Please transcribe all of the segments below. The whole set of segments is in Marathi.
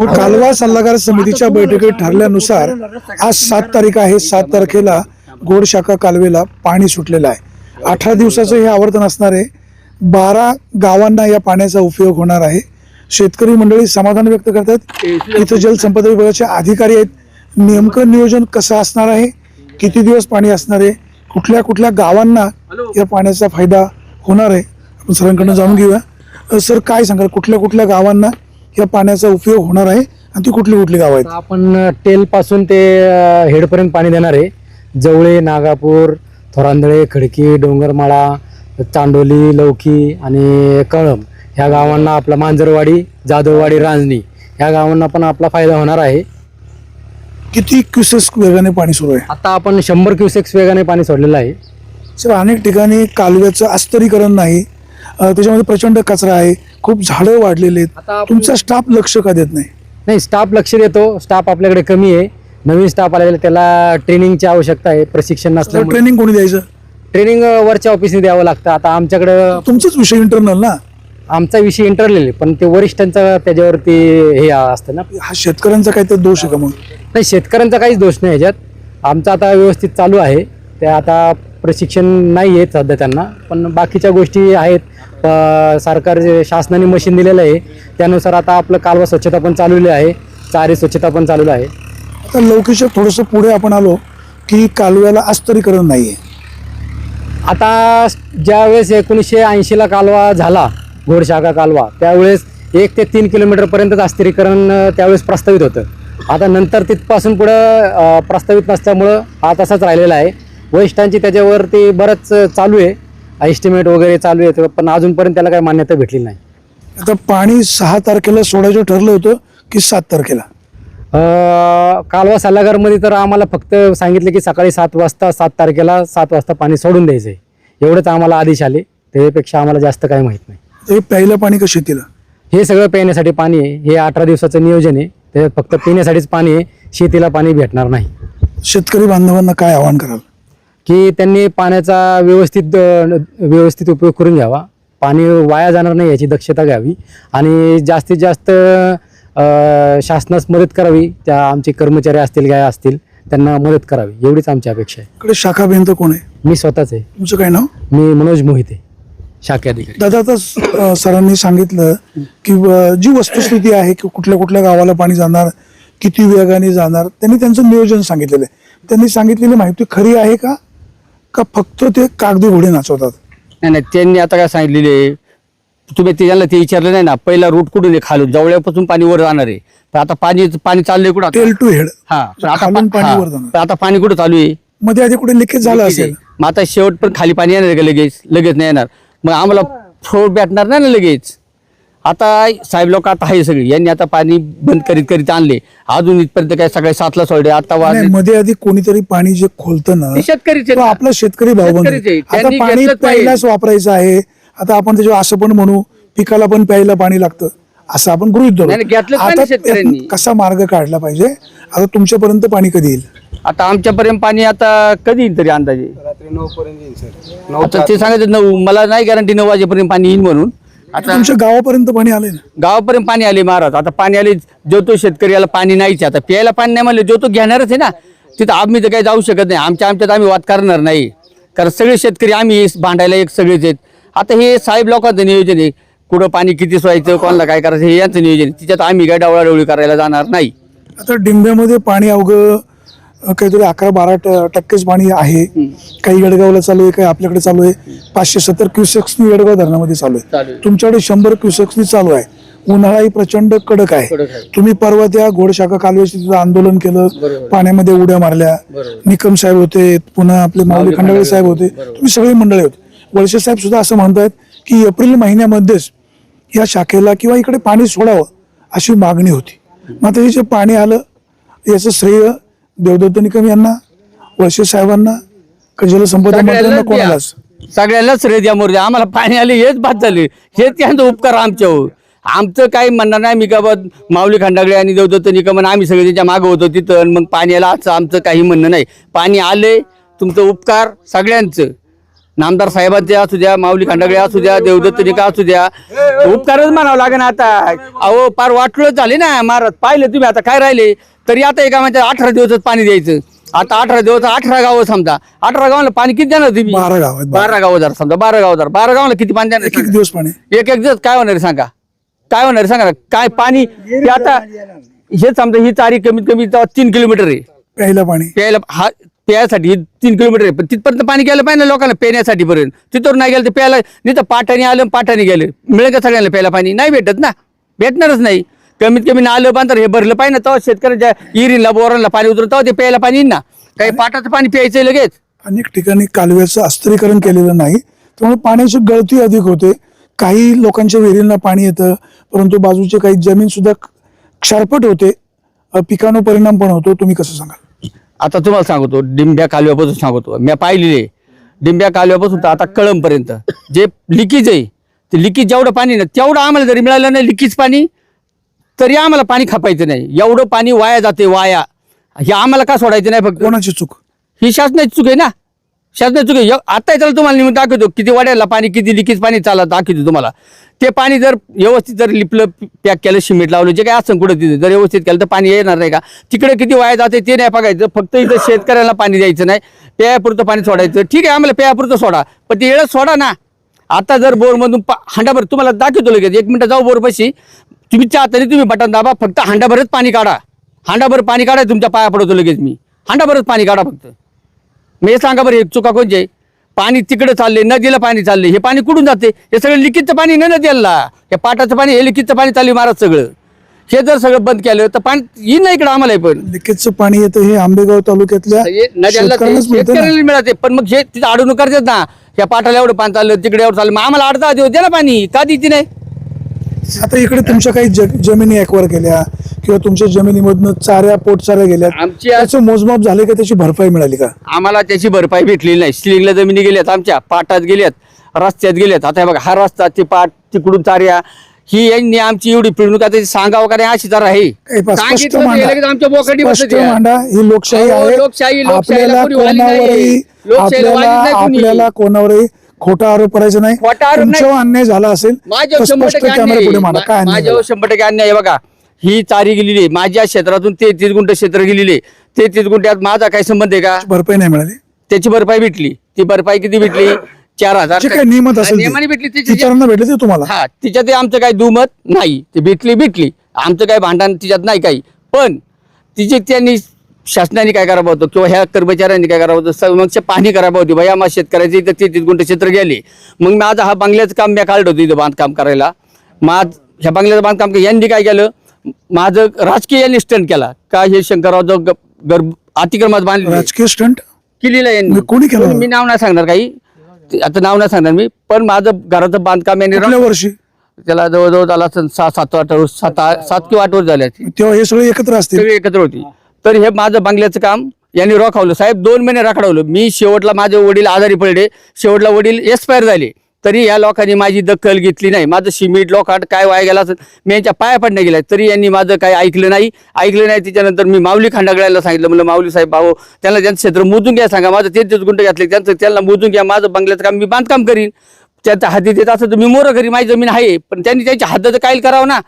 कालवा सल्लागार समितीच्या बैठकीत ठरल्यानुसार आज सात तारीख आहे सात तारखेला गोडशाखा कालवेला पाणी सुटलेलं आहे. अठरा दिवसाचं हे आवर्तन असणार आहे. बारा गावांना या पाण्याचा उपयोग होणार आहे. शेतकरी मंडळी समाधान व्यक्त करतात. इथं जलसंपदा विभागाचे अधिकारी आहेत. नेमकं नियोजन कसं असणार आहे? किती दिवस पाणी असणार आहे? कुठल्या कुठल्या गावांना या पाण्याचा फायदा होणार आहे? आपण सरांकडून जाणून घेऊया. सर काय सांगाल? कुठल्या कुठल्या गावांना या पाण्याचा उपयोग होणार आहे आणि ती कुठली कुठली गाव आहेत? आपण टेल पासून ते हेडपर्यंत पाणी देणार आहे. जवळे नागापूर थोरांदळे खडकी डोंगरमाळा चांडोली लौकी आणि कळंब ह्या गावांना आपला मांजरवाडी जाधववाडी रांजणी ह्या गावांना पण आपला फायदा होणार आहे. किती क्युसेस वेगाने पाणी सुरू आहे? आता आपण शंभर क्युसेक्स वेगाने पाणी सोडलेलं आहे. सर अनेक ठिकाणी कालव्याचं अस्तरीकरण नाही त्याच्यामध्ये प्रचंड कचरा आहे. खूप झाडं वाढलेली आहेत. तुमचा स्टाफ लक्ष का देत नाही? नाही स्टाफ लक्ष देतो. स्टाफ आपल्याकडे कमी आहे. नवीन स्टाफ आलेला त्याला ट्रेनिंगची आवश्यकता आहे प्रशिक्षण नसल्यामुळे. ट्रेनिंग कोणी द्यायचं? ट्रेनिंग वरच्या ऑफिसने द्यावं लागतं. आता आमच्याकडं तुमचाच विषय इंटरनल ना? आमचा विषय इंटरलेल आहे पण ते वरिष्ठांचा त्याच्यावरती हे असतं ना. हा शेतकऱ्यांचा काहीतरी दोष आहे का मग? नाही शेतकऱ्यांचा काहीच दोष नाही ह्याच्यात आमचं आता व्यवस्थित चालू आहे. ते आता प्रशिक्षण नाही आहे सध्या त्यांना पण बाकीच्या गोष्टी आहेत. सरकार जे शासनाने मशीन दिलेलं आहे त्यानुसार आता आपलं कालवा स्वच्छता पण चालवली आहे चारी स्वच्छता पण चालू आहे. आता लवकेच्या थोडंसं पुढे आपण आलो की कालव्याला अस्तरीकरण नाही आहे आता ज्यावेळेस एकोणीसशे ऐंशीला कालवा झाला घोडशाखा कालवा त्यावेळेस एक ते तीन किलोमीटरपर्यंतच अस्थिरीकरण त्यावेळेस प्रस्तावित होतं. आता नंतर तिथपासून पुढं प्रस्तावित नसल्यामुळं हा तसाच राहिलेला आहे. वरिष्ठांची त्याच्यावरती बरंच चालू आहे. एस्टिमेट वगैरे चालू आहे पण अजूनपर्यंत त्याला काही मान्यता भेटली नाही. आता पाणी सहा तारखेला सोडायचं ठरलं होतं की सात तारखेला? अं, कालवा सल्लागारमध्ये तर आम्हाला फक्त सांगितलं की सकाळी सात वाजता सात तारखेला सात वाजता पाणी सोडून द्यायचं आहे एवढंच आम्हाला आदेश आले. त्यापेक्षा आम्हाला जास्त काही माहीत नाही. हे प्यायलं पाणी का शेतीला? हे सगळं पिण्यासाठी पाणी आहे. हे अठरा दिवसाचं नियोजन आहे. ते फक्त पिण्यासाठीच पाणी आहे. शेतीला पाणी भेटणार नाही. शेतकरी बांधवांना काय आवाहन कराल? की त्यांनी पाण्याचा व्यवस्थित व्यवस्थित उपयोग करून घ्यावा. पाणी वाया जाणार नाही याची दक्षता घ्यावी आणि जास्तीत जास्त शासनास मदत करावी. त्या आमचे कर्मचारी असतील काय असतील त्यांना मदत करावी. एवढीच आमची अपेक्षा आहे. इकडे शाखा भिंत कोण आहे? मी स्वतःच आहे. तुमचं काय नाव? मी मनोज मोहिते शाखेअधिकारी दादा आता सरांनी सांगितलं की जी वस्तुस्थिती आहे की कुठल्या कुठल्या गावाला पाणी जाणार किती वेगाने जाणार त्यांनी त्यांचं नियोजन सांगितलेलं आहे. त्यांनी सांगितलेली माहिती खरी आहे का? का फक्त ते कागदी घोडे नाचवतात? नाही नाही त्यांनी आता काय सांगितलेले तुम्ही त्याला ते विचारलं नाही ना? पहिला रूट कुठून आहे खालून? जवळपासून पाणी वर जाणार आहे. पण आता पाणी पाणी चाललंय कुठं आता? टेल टू हेड हा पण आता खालून पा- पाणी हा. वर जाणार. पण आता पाणी कुठं चालू आहे? मध्ये आधी कुठे लिकेज झालं असेल. मग आता शेवट पण खाली पाणी येणार आहे का लगेच? लगेच नाही येणार. मग आम्हाला फ्लोर भेटणार नाही ना लगेच? आता साहेब लोक आता आहे सगळी. यांनी आता पाणी बंद करीत करीत आणले. अजून इथपर्यंत काय सगळे सातला सोडले. आता नाही, वाजले मध्ये आधी कोणीतरी पाणी जे खोलतं ना ते शेतकरीच आहेत तो ना. आपला शेतकरी भाऊ शेतकरीच. आहे. आता त्यांनी पाणी घेतलंच. प्यायलाच वापरायचं आहे. आता आपण त्याच्यावर असं पण म्हणू पिकाला पण प्यायला पाणी लागतं. असं आपण गृहित धरू. नाही, नाही, घेतलंच पाहिजे आता शेतकऱ्यांनी. त्यातनं कसा मार्ग काढला पाहिजे? आता तुमच्यापर्यंत पाणी कधी येईल? आता आमच्यापर्यंत पाणी आता कधी येईल तरी अंदाजे? आता ते सांगायचं नऊ मला नाही गॅरंटी नऊ वाजेपर्यंत पाणी येईल म्हणून. आता तुमच्या गावापर्यंत पाणी आलंय ना? गावापर्यंत पाणी आले महाराज. आता पाणी आले जो तो शेतकरी याला पाणी नाहीच. आता प्यायला पाणी नाही म्हणलं जो तो घेणारच आहे ना तिथं आम्ही तर काही जाऊ शकत नाही. आमच्या आमच्यात आम्ही वाद करणार नाही. कारण सगळे शेतकरी आम्ही भांडायला एक सगळेच आहेत. आता हे साहेब लोकांचं नियोजन आहे. कुठं पाणी किती सोयायचं कोणाला काय करायचं हे यांचं नियोजन आहे. तिच्यात आम्ही काय डावळाडवळी करायला जाणार नाही. आता डिंब्यामध्ये पाणी अवघं काहीतरी अकरा बारा टक्केच पाणी आहे. काही येडगावला चालू आहे काही आपल्याकडे चालू आहे. पाचशे सत्तर क्युसेक्सनी येडगाव धरणामध्ये चालू आहे. तुमच्याकडे शंभर क्युसेक्सनी चालू आहे. उन्हाळाही प्रचंड कडक आहे. तुम्ही परवा त्या घोडशाखा कालव्याचे तिथं आंदोलन केलं. पाण्यामध्ये उड्या मारल्या. निकम साहेब होते पुन्हा आपले माऊली खंडाळे साहेब होते. तुम्ही सगळे मंडळी होते वळसे साहेब सुद्धा असं म्हणतायत की एप्रिल महिन्यामध्येच या शाखेला किंवा इकडे पाणी सोडावं अशी मागणी होती. मात्र हे जे पाणी आलं याचं श्रेय देवदत्त निकम यांना वळसे साहेबांना का जलसंपदा मंत्र्यांना सगळ्यालाच द्या. कोणालाच? सगळ्यालाच रे द्या मोर आम्हाला पाणी आले हेच बाद झाले. हेच त्यांचा उपकार आमच्यावर. आमचं काही म्हणणं नाही. मी का माऊली खंडागळे आणि देवदत्त निकम आणि आम्ही सगळे त्यांच्या मागं होतो तिथं मग पाणी आलं असं आमचं काही म्हणणं नाही. पाणी आले तुमचं उपकार सगळ्यांचं. नामदार साहेबांचे असू द्या माऊली खंडागळे असू द्या देवदत्त निका असू द्या. उपकारच म्हणावं लागेल आता. अहो पार वाटलं झाले ना महाराज. पाहिलं तुम्ही आता काय राहिले? तरी आता एका म्हणजे अठरा दिवसच पाणी द्यायचं. आता अठरा दिवस अठरा गावं समजा. अठरा गावाला पाणी किती देणार तुम्ही? बारा गाव बारा. गाव जर समजा बारा गाव जर. बारा गावाला किती पाणी देणार? एक एक दिवस पाणी. एक एक दिवस काय होणार आहे सांगा? काय होणार आहे सांगा? ना काय पाणी हे आता हे समजा ही तारीख कमीत कमी तेव्हा तीन किलोमीटर आहे. प्यायला पाणी. प्यायला हा प्यायसाठी ही तीन किलोमीटर आहे. पण तिथपर्यंत पाणी गेलं पाहिजे ना लोकांना पिण्यासाठी पर्यंत. तिथवर नाही गेलं तर प्यायला नाही तर पाठाने आलं पाठाने गेलं. मिळेल का सगळ्यांना प्यायला पाणी? नाही भेटत ना. भेटणारच नाही. कमीत कमी नालं बांधर हे भरलं पाहिजे ना तेव्हा शेतकऱ्याच्या इरीला बोरांना पाणी उतरत तेव्हा ते प्यायला पाणी ना. काही पाटाचं पाणी प्यायचं लगेच. अनेक ठिकाणी कालव्याचं अस्त्रीकरण केलेलं नाही त्यामुळे पाण्याची गळती अधिक होते. काही लोकांच्या विहिरींना पाणी येतं परंतु बाजूचे काही जमीन सुद्धा क्षारपट होते. पिकांवर परिणाम पण होतो. तुम्ही कसं सांगाल? आता तुम्हाला सांगतो डिंब्या कालव्यापासून सांगतो. मी पाहिलेले डिंब्या कालव्यापासून तर आता कळंबपर्यंत. जे लिकीज आहे ते लिकीज जेवढं पाणी ना तेवढं आम्हाला जरी मिळालं नाही लिकीज पाणी तरी आम्हाला पाणी खपायचं नाही. एवढं पाणी वाया जाते वाया. हे आम्हाला का सोडायचं नाही फक्त? कोणाची चूक? ही शासनाची चूक आहे ना? शासनाची चूक आहे. आता त्याला तुम्हाला निमित्त दाखवतो. किती वाड्याला पाणी किती लिकीज पाणी चालत दाखवतो तुम्हाला. ते पाणी जर व्यवस्थित जर लिपलं पॅक केलं सिमेंट लावलं जे काय असं कुठं तिथे जर व्यवस्थित केलं तर पाणी येणार नाही का? तिकडे किती वाया जाते ते नाही बघायचं. फक्त इथं शेतकऱ्याला पाणी द्यायचं नाही. प्यापुरतं पाणी सोडायचं. ठीक आहे आम्हाला प्यापुरतं सोडा. पण ते येळच सोडा ना. आता जर बोरमधून पा- हांडाभर तुम्हाला दाखवतो लगेच. एक मिनिटं जाऊ बोरपाशी. तुम्ही हाताने तुम्ही बटन दाबा फक्त हांडाभरच पाणी काढा. हांडाभर पाणी काढा तुमच्या पाया पडतो लगेच मी. हांडाभरच पाणी काढा फक्त. मी हे सांगा बरं हे चुका कोणचे आहे? पाणी तिकडे चालले नदीला पाणी चालले हे पाणी कुठून जाते? हे सगळं लिखितचं पाणी नाही नदीला? हे पाटाचं पाणी हे लिखितचं पाणी चालू महाराज सगळं. हे जर सगळं बंद केलं तर पाणी येईल ना इकडं आम्हाला पण. लिकेजचं पाणी येतं हे आंबेगाव तालुक्यातल्या शेतकऱ्यांनाच मिळतं ना. शेतकऱ्याला मिळते पण मग हे तिथं अडवणूक करतात ना. या पाटाला एवढं पाणी चाललं तिकडे एवढं चाललं मग आम्हाला अडता दिवस द्या ना पाणी. का देते नाही? आता इकडे तुमच्या काही ज- जमिनी ऍक्वायर केल्या किंवा तुमच्या जमिनीमधनं चाऱ्या पोटचाऱ्या गेल्या. आमची त्याचं मोजमाप झाले का? त्याची भरपाई मिळाली का? आम्हाला त्याची भरपाई भेटलेली नाही. स्लिंगला जमिनी गेल्यात आमच्या पाटात गेल्यात रस्त्यात गेल्यात. आता हे बघा हा रस्ता ते पाट तिकडून चार्या ही यांनी आमची एवढी पिळणूक आता सांगावं का नाही अशी तर आहे काही पा- स्पष्ट सांगितलं मांडा. लगेच आमच्या स्पष्ट ही लोकशाही अहो, आहे. लोकशाही, लोकशाहीला आपल्याला कोणी वाली नाही. कोणावरही लोकशाहीला वाली आपल्याला नाही कोणी. आपल्याला कोणावरही खोटा आरोप करायचा नाही. खोटा आरोप नाही. तुमच्यावर अन्याय झाला असेल माझ्यावर शंभर स्पष्ट टक्के कॅमेरा अन्याय पुढे आहे. मांडा काय मा- अन्याय माझ्यावर झाला? शंभर टक्के अन्याय आहे. बघा ही चारी गेलेली आहे. माझ्या क्षेत्रातून तेहतीस गुंठ क्षेत्र गेलेली आहे. तेहतीस गुंठ्यात माझा काय संबंध आहे का? भरपाई नाही मिळाली. त्याची भरपाई भेटली. ती भरपाई किती भेटली? चार हजार जे काही नियमित असेल ते. नियमाने भेटली इतरांना भेटले ते तुम्हाला. हा तिच्यात ते आमचं काही दुमत नाही. ती भेटली भेटली. आमचं काही भांडण तिच्यात नाही काही. पण तिचे त्यांनी शासनाने काय करावं होतं? किंवा ह्या कर्मचाऱ्यांनी काय करावं होतं? समक्ष पाहणी करावं होती. बाई आम्हाला शेतकऱ्याचे इथं तेहतीस गुंठ क्षेत्र गेले. मग माझं हा बंगल्याचं काम मी काढलं होतं इथं बांधकाम करायला. माझ ह्या बंगल्याचं बांधकाम यांनी काय केलं? माझं राजकीय यांनी स्टंट केला. का हे शंकरराव जो गर्भ अतिक्रमात बांधले राजकीय स्टंट केलेलं यांनी. कोणी केलं? मी नाव नाही सांगणार काही. आता नाव नाही सांगणार मी. पण माझं घराचं बांधकाम यांनी वर्षी? त्याला जवळजवळ झाला सहा सात आठ सात सात किंवा आठ वर्ष झाले. तेव्हा हे सगळे एकत्र सगळी एकत्र होती. तर हे माझं बंगल्याचं काम यांनी रोखावलं. साहेब दोन महिने राखडवलं. मी शेवटला माझे वडील आजारी पडले. शेवटला वडील एक्सपायर झाले. तरी या लोकांनी माझी दखल घेतली नाही. माझं सिमेंट लोकांट काय वाया गेला असं मी यांच्या पाया पडण्या गेल्या. तरी यांनी माझं काय ऐकलं नाही. ऐकलं नाही त्याच्यानंतर मी माऊली खांडागळ्याला सांगितलं. म्हणलं माऊली साहेब भाऊ त्यांना त्यांचं क्षेत्र मोजून घ्या सांगा. माझं तेच तेच गुंट घातले. त्यांचं त्यांना मोजून घ्या. माझं बंगल्याचं काम मी बांधकाम करीन. त्यांच्या हाती देत असं तर मी मोरं करी माझी जमीन आहे. पण त्यांनी त्यांच्या हद्दचं काय करावं ना.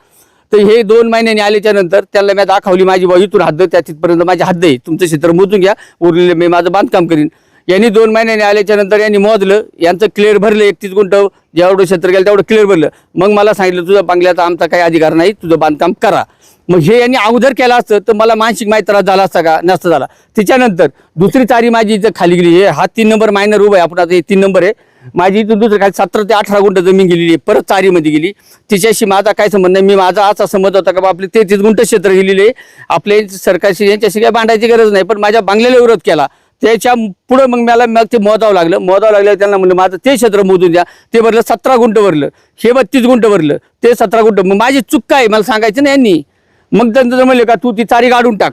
तर हे दोन महिन्यांनी आल्याच्यानंतर त्याला मी दाखवली माझी बाई इथून हद्द त्या तिथपर्यंत माझी हद्द आहे तुमचं क्षेत्र मोजून घ्या उरलेलं मी माझं बांधकाम करीन. यांनी दोन महिन्यांनी आल्याच्यानंतर यांनी मोजलं यांचं क्लिअर भरलं एकतीस गुंठ जेवढं क्षेत्र गेलं तेवढं क्लिअर भरलं. मग मला सांगितलं तुझा बांगल्याचा आमचा काही अधिकार नाही तुझं बांधकाम करा. मग हे यांनी अगोदर केलं असतं तर मला मानसिक माहीत त्रास झाला असता का? नसता झाला. त्याच्यानंतर दुसरी तारी माझी इथं खाली गेली. हे हा तीन नंबर मायनर उभा आहे आपण आता हे तीन नंबर आहे. माझी इथून दुसरं काय सतरा ते अठरा गुंठ जमीन गेलेली परत चारीमध्ये गेली. तिच्याशी माझा काय संबंध नाही मी माझा असा संबंध होता का आपले तेहतीस गुंठ क्षेत्र गेलेले आहे. आपले सरकारशी यांच्याशी काय भांडायची गरज नाही. पण माझ्या बांगल्याला विरोध केला. त्याच्या पुढं मग मला मग ते मोजावं लागलं. मोजावं लागलं त्यांना म्हणलं माझं ते क्षेत्र मोजून द्या. ते भरलं सतरा गुंठ भरलं. हे बत्तीस गुंठ भरलं. ते सतरा गुंठ. मग माझी चूक काय मला सांगायचं ना यांनी. मग त्यांचं म्हणले का तू ती चारी काढून टाक.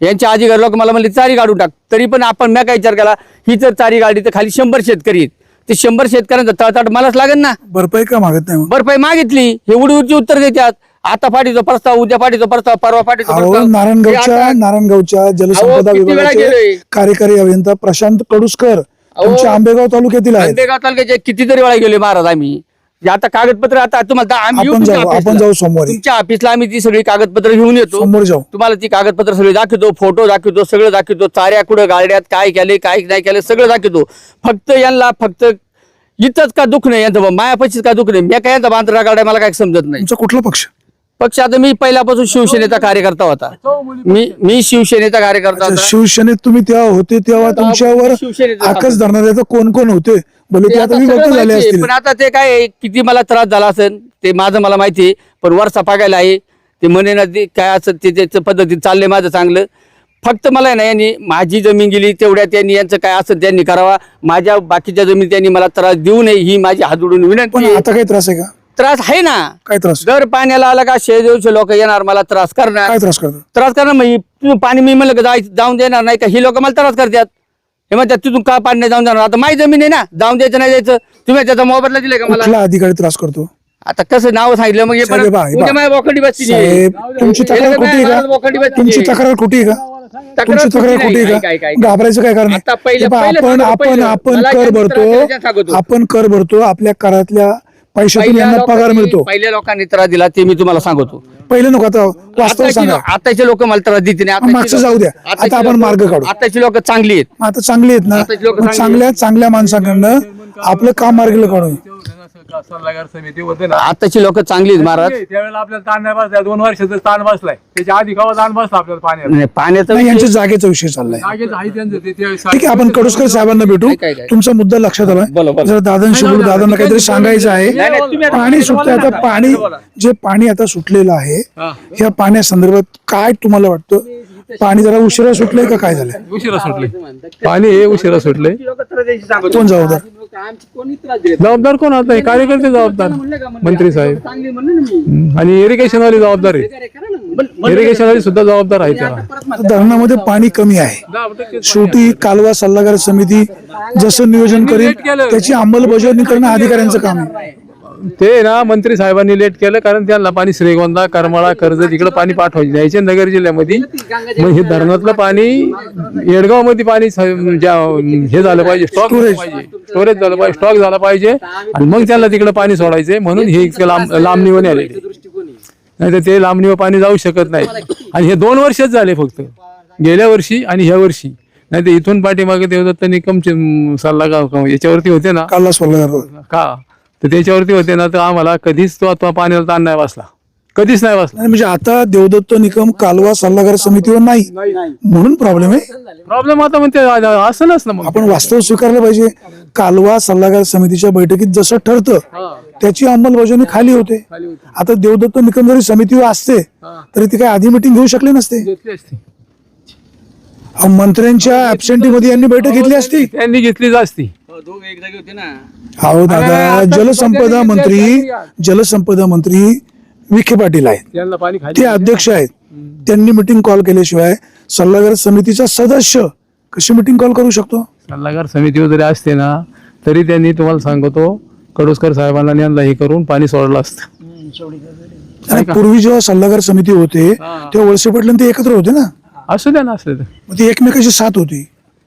यांच्या अधिकारी लोक मला म्हणले चारी काढून टाक. तरी पण आपण मॅ काय विचार केला ही जर चारी गाडी तर खाली शंभर शेतकरी आहेत. ते शंभर शेतकऱ्यांचा तळताट मलाच लागेल ना. भरपाई का मागत नाही मग? भरपाई मागितली. हे उडीवरची उत्तर देतात आता पाठीचा प्रस्ताव उद्या पाठीचा प्रस्ताव परवा पाठीचा अहो प्रस्ताव. हे नारायणगावच्या आता- नारायणगावच्या जलसंपदा किती वेळा विभागाचे गेलोय? कार्यकारी अभियंता प्रशांत कडुसकर तुमच्या आंबेगाव तालुक्यातील आहेत. आंबेगाव तालुक्याचे कितीतरी वेळा गेले महाराज आम्ही. जे आता कागदपत्र आता तुम्हाला दा- आम्ही येऊ आपण तुमच्या जाऊ. आपण जाऊ सोमवारी. तुमच्या ऑफिसला आम्ही ती सगळी कागदपत्र घेऊन येतो. सोमवारी जाऊ. तुम्हाला ती कागदपत्र सगळी दाखवतो फोटो दाखवतो सगळं दाखवतो चाऱ्या कुठं गाड्यात काय केले काय नाही केलं सगळं दाखवतो. फक्त यांना फक्त इथंच का दुःख नाही यांचं मायापाशीच का दुःख नाही? मी काय यांचा बांधरा काढाय मला काय समजत नाही. तुमचा कुठला पक्ष? पक्ष आता मी पहिल्यापासून शिवसेनेचा कार्यकर्ता होता. मी मी शिवसेनेचा कार्यकर्ता अच्छा, होता. शिवसेनेत तुम्ही तेव्हा होते तेव्हा तुमच्यावर शिवसेनेचं आकस धरणारे कोण कोण होते? भले ते ते आता विभक्त झाले. असतील. पण आता ते काय आहे, किती मला त्रास झाला असेल ते माझं मला माहिती आहे पण वर सपागायला आहे. ते म्हणे ना ते काय असं ते त्याचं पद्धतीत चाललंय माझं चांगलं. फक्त मला आहे ना यांनी माझी जमीन गेली तेवढ्या त्यांनी यांचं काय असं त्यांनी करावा. माझ्या बाकीच्या जमीन त्यांनी मला त्रास देऊ नये ही माझी हात जोडून पण विनंती आहे. आता काही त्रास आहे का? त्रास आहे ना. काय त्रास? दर पाण्याला आला का शेजवळचे लोक येणार मला त्रास करणार. काय त्रास करतात? त्रास करणार मग ही- पाणी मी म्हणलं का जाय- जाऊन देणार नाही का ही लोक मला त्रास करतात. हे म्हणतात तिथून का नाही जाऊन जाणार? आता माझी जमीन आहे ना जाऊन द्यायचं नाही द्यायचं. तुम्ही त्याचा मोबाईलला दिले का मला? कुठला अधिकारी त्रास करतो? आता कसं नाव सांगितलं मग हे साहेब, परत उद्या साहेब तुमची तक्रार कुठे आहे का? तुमची तक्रार कुठे आहे का? तुमची तक्रार कुठे आहे का? घाबरायचं काय कारण आता आहे? पहिलं- हे पहा, पहिलं आपण सांगा, आपण पहिलं. आपण मला कर भरतो सांगतो. आपण कर भरतो आपल्या करातल्या पैशातून यांना पगार मिळतो पहिल्या लोकांनी त्रास दिला ते मी तुम्हाला सांगतो पहिले नको आता वास्तव आताची सांगा आताचे लोक मला त्रास देते नाही. आताची मागचं लोकं- जाऊ द्या. आताची आता आपण लोकं- मार्ग काढू. आताची लोक चांगली आहेत आता चांगले आहेत ना आताची लोकं मग चांगली चांगल्या चांगल्या माणसाकडनं आपलं काम मार्गीला काढू सल्लागार समिती होते ना? आताची लोक चांगली आहेत महाराज. त्यावेळेला आपल्याला ताण नाही बसलाय दोन वर्षाचा ताण बसलाय. त्याच्या आधी केव्हा ताण बसला आपल्याला पाण्यात नाही, पाण्याचा नाही यांच्या जागेचा विषय चाललाय. जागेच आहे त्यांचं ते- ठीक आहे आपण कडुसकर साहेबांना भेटू. काय- काय- काय? तुमचा मुद्दा लक्षात आला. बोला. जरा दादांशी बोलू. दादांना काहीतरी सांगायचं नाही, नाही, आहे तुम्ही आता पाणी सुटतं आता पाणी जे पाणी आता सुटलेलं आहे या पाण्यासंदर्भात काय तुम्हाला वाटतं? पाणी जरा उशिरा सुटलंय का काय झालंय? उशिरा सुटले पाणी हे उशिरा सुटले कोण जबाबदार? जबाबदार कोण आता? हे कार्यकर्ते जबाबदार. मंत्री साहेब. हम्म. आणि इरिगेशन वाले जबाबदार आहे. इरिगेशन वाले सुद्धा जबाबदार आहे त्याला. धरणामध्ये पाणी कमी आहे. शेवटी कालवा सल्लागार समिती जसं नियोजन करेल त्याची अंमलबजावणी करणं अधिकाऱ्यांचं काम आहे. ते ना मंत्री साहेबांनी लेट केलं कारण त्यांना पाणी श्रीगोंदा करमाळा कर्ज तिकडे पाणी पाठवायचे द्यायचे नगर जिल्ह्यामध्ये. मग हे धरणातलं पाणी येडगावमध्ये पाणी स- ज्या- हे झालं पाहिजे स्टॉक पाहिजे. स्टोरेज झालं पाहिजे स्टॉक झाला पाहिजे. आणि मग त्यांना तिकडे पाणी सोडायचंय म्हणून हे इतकं लांब लांबणीवर आले नाही तर ते लांबणीवर पाणी जाऊ शकत नाही. आणि हे दोन वर्षच झाले फक्त. गेल्या वर्षी आणि ह्या वर्षी. नाही तर इथून पाठीमागे देवदत्त निकमचे म, सल्लागार याच्यावरती होते ना. का? तर त्याच्यावरती होते ना तर आम्हाला कधीच तो तो पाण्याला ताण नाही बसला. कधीच नाही बसला. म्हणजे आता देवदत्त निकम कालवा सल्लागार समितीवर नाही. म्हणून प्रॉब्लेम आहे? प्रॉब्लेम आता म्हणते असं ना मग. आपण वास्तव स्वीकारलं पाहिजे. कालवा सल्लागार समितीच्या बैठकीत जसं ठरतं त्याची अंमलबजावणी खाली होते. आता देवदत्त निकम जरी समितीवर असते तरी ती काय आधी मिटिंग घेऊ शकले नसते. अहो, मंत्र्यांच्या ऍबसेंटी मध्ये यांनी बैठक घेतली असती. त्यांनी घेतली जास्ती अहो दादा जलसंपदा मंत्री जलसंपदा मंत्री विखे पाटील आहेत. त्यांना पाणी खाली ते अध्यक्ष आहेत. त्यांनी मिटिंग कॉल केल्याशिवाय सल्लागार समितीचा सदस्य कशी मिटिंग कॉल करू शकतो? सल्लागार समितीवर जरी असते ना तरी त्यांनी तुम्हाला सांगतो कडुसकर साहेबांना यांना हे करून पाणी सोडलं असतं. आणि पूर्वी जेव्हा सल्लागार समिती होते तेव्हा वळसे पाटील ते एकत्र होते ना? असू द्या ना असले ती एकमेकाची साथ होती.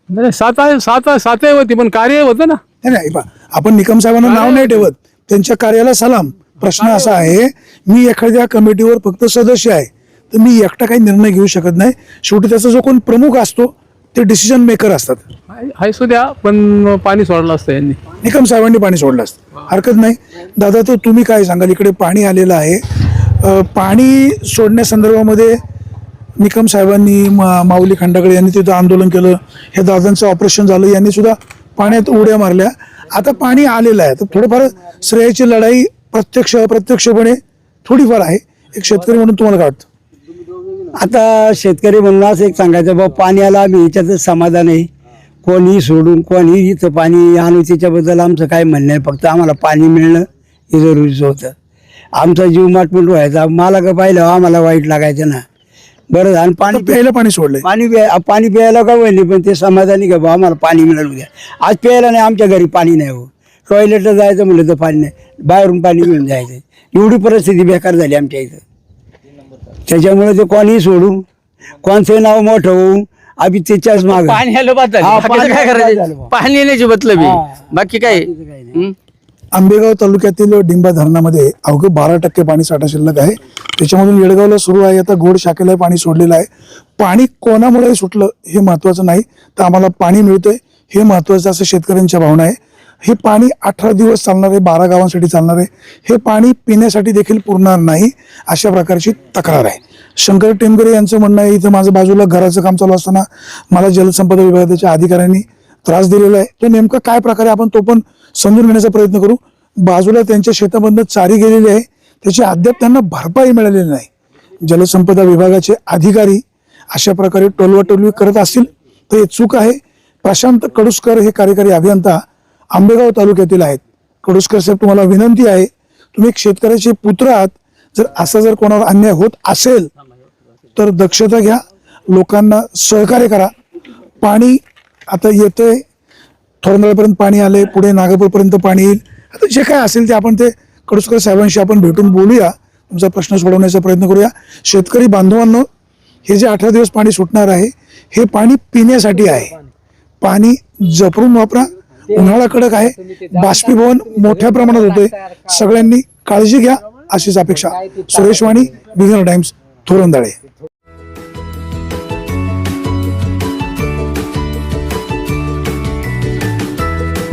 नाही सात आहे सात सात होती पण कार्य होतं ना. नाही, नाही पहा, आपण निकम साहेबांना नाव नाही ठेवत. त्यांच्या कार्याला सलाम. प्रश्न असा आहे मी एखाद्या कमिटीवर फक्त सदस्य आहे तर मी एकटा काही निर्णय घेऊ शकत नाही. शेवटी त्याचा जो कोण प्रमुख असतो ते डिसिजन मेकर असतात. आहे- आहे असू द्या पण पाणी सोडलं असतं यांनी. निकम साहेबांनी पाणी सोडलं असतं. हरकत नाही. दादा तर तुम्ही काय सांगाल? इकडे पाणी आलेलं आहे. अं, पाणी सोडण्यासंदर्भामध्ये निकम साहेबांनी मा- माऊली खंडाकडे यांनी तिथं आंदोलन केलं. हे दादांचं ऑपरेशन झालं. यांनी सुद्धा पाण्यात उड्या मारल्या. आता पाणी आलेलं आहे. तर थोडंफार श्रेयाची लढाई प्रत्यक्ष अप्रत्यक्षपणे थोडीफार आहे. एक शेतकरी म्हणून तुम्हाला काय वाटतं? आता शेतकरी म्हणून असं एक सांगायचं बाबा पाण्याला आम्ही याच्यातच समाधान आहे. कोणी सोडून कोणी इथं पाणी आणू त्याच्याबद्दल आमचं काय म्हणणं आहे फक्त आम्हाला पाणी मिळणं हे जरुरीचं होतं. आमचा जीव माटमूट व्हायचा. मला का पाहिलं आम्हाला वाईट लागायचं ना. बरं आणि पाणी प्यायला पाणी सोडलंय. पाणी प्या पाणी प्यायला का वळली पण ते समाधानी का बा आम्हाला पाणी मिळालं द्या. आज प्यायला नाही आमच्या घरी पाणी नाही हो. टॉयलेटला जायचं म्हणलं तर पाणी नाही. बाहेरून पाणी घेऊन जायचं. एवढी परिस्थिती बेकार झाली आमच्या इथं. त्याच्यामुळे ते कोणीही सोडू. कोणचं नाव मोठं होऊ. आम्ही त्याच्याच माग. पाणी आलं बाद झालं. हा, बाकीचं पाणी काय आलं बाद करायचं झालं. पाणी येण्याची मतलब हा. बाकी काय? हं? आंबेगाव तालुक्यातील डिंबा धरणामध्ये अवघं बारा टक्के पाणी साठा शिल्लक आहे. त्याच्यामधून येडगावला सुरू आहे. आता गोड शाखेला पाणी सोडलेलं आहे. पाणी कोणामुळे सुटलं हे महत्वाचं नाही तर आम्हाला पाणी मिळतंय. हे महत्वाचं असं शेतकऱ्यांच्या भावना आहे. हे पाणी अठरा दिवस चालणार आहे बारा गावांसाठी चालणार आहे. हे पाणी पिण्यासाठी देखील पुरणार नाही अशा प्रकारची तक्रार आहे. शंकर टेमकरे यांचं म्हणणं आहे इथं माझं बाजूला घराचं काम चालू असताना मला जलसंपदा विभागाच्या अधिकाऱ्यांनी त्रास दिलेला आहे. तो नेमका काय प्रकारे आपण तो पण समजून घेण्याचा प्रयत्न करू. बाजूला त्यांच्या शेतामधनं चारी गेलेली आहे. त्याची अद्याप त्यांना भरपाई मिळालेली नाही. जलसंपदा विभागाचे अधिकारी अशा प्रकारे टोलवाटोलवी करत असतील तर हे चूक आहे. प्रशांत कडुसकर हे कार्यकारी अभियंता आंबेगाव तालुक्यातील आहेत. कडुसकर साहेब तुम्हाला विनंती आहे तुम्ही एक शेतकऱ्याचे पुत्र आहात. जर असा जर कोणावर अन्याय होत असेल तर दक्षता घ्या. लोकांना सहकार्य करा. पाणी आता येते थोरंदळपर्यंत पाणी आले पुढे नागपूरपर्यंत पाणी येईल. आता जे काय असेल ते आपण ते कडुसकर साहेबांशी आपण भेटून बोलूया. तुमचा प्रश्न सोडवण्याचा प्रयत्न करूया. शेतकरी बांधवांनो हे जे अठरा दिवस पाणी सुटणार आहे हे पाणी पिण्यासाठी आहे. पाणी जपरून वापरा. उन्हाळा कडक आहे. बाष्पीभवन मोठ्या प्रमाणात होते सगळ्यांनी काळजी घ्या अशीच अपेक्षा. सुरेश वाणी बिगर टाइम्स थोरंदाळे